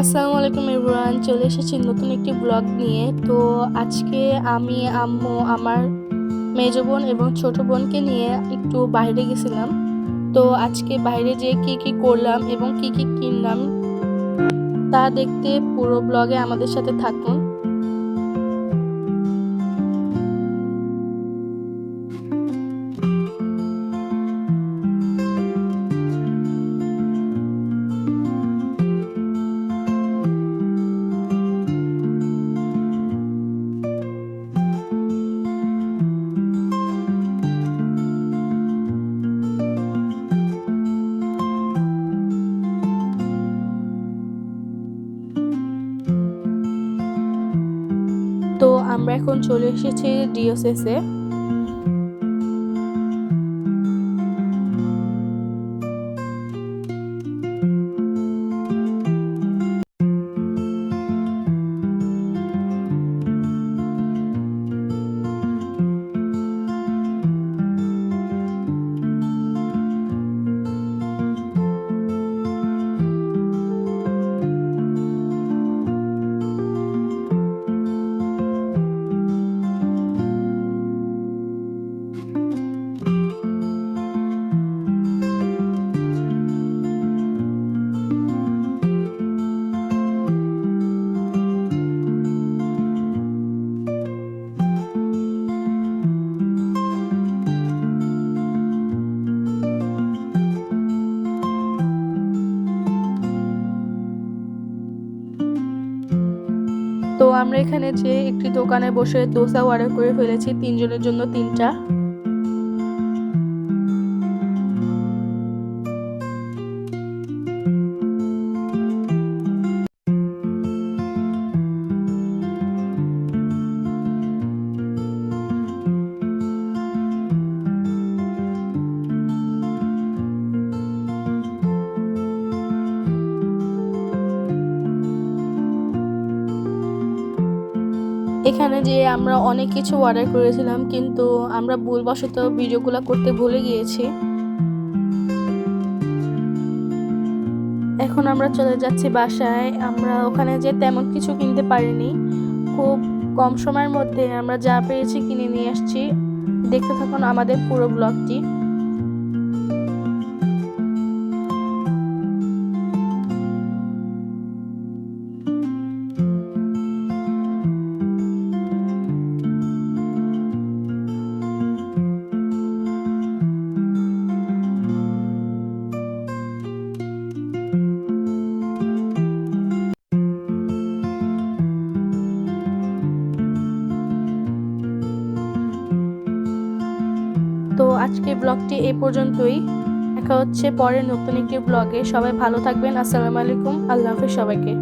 আসসালামু আলাইকুম এভরান চলে এসেছি নতুন একটি ব্লগ নিয়ে। তো আজকে আমি আম্মু আমার মেজো বোন এবং ছোট বোনকে নিয়ে একটু বাইরে গেছিলাম। তো আজকে বাইরে যেয়ে কি কি করলাম এবং কি কি কিনলাম তা দেখতে পুরো ব্লগে আমাদের সাথে থাকুন। তো আমরা এখন চলে এসেছি ডিওসেসে তো আমরা এখানে যে একটি দোকানে বসে দোসা অর্ডার করে ফেলেছি তিনজনের জন্য তিনটা। এখানে যে আমরা অনেক কিছু অর্ডার করেছিলাম, কিন্তু আমরা ভুলবশত ভিডিওগুলো করতে ভুলে গিয়েছি। এখন আমরা চলে যাচ্ছি বাসায়। আমরা ওখানে যে তেমন কিছু কিনতে পারিনি। খুব কম সময়ের মধ্যে আমরা যা পেয়েছি কিনে নিয়ে আসছি। দেখতে থাকুন আমাদের পুরো ব্লগটি তো আজকে ব্লগটি এই পর্যন্তই। দেখা হচ্ছে পরের নতুন একটি ব্লগে। সবাই ভালো থাকবেন। আসসালামু আলাইকুম। আল্লাহ হাফিজ সবাইকে।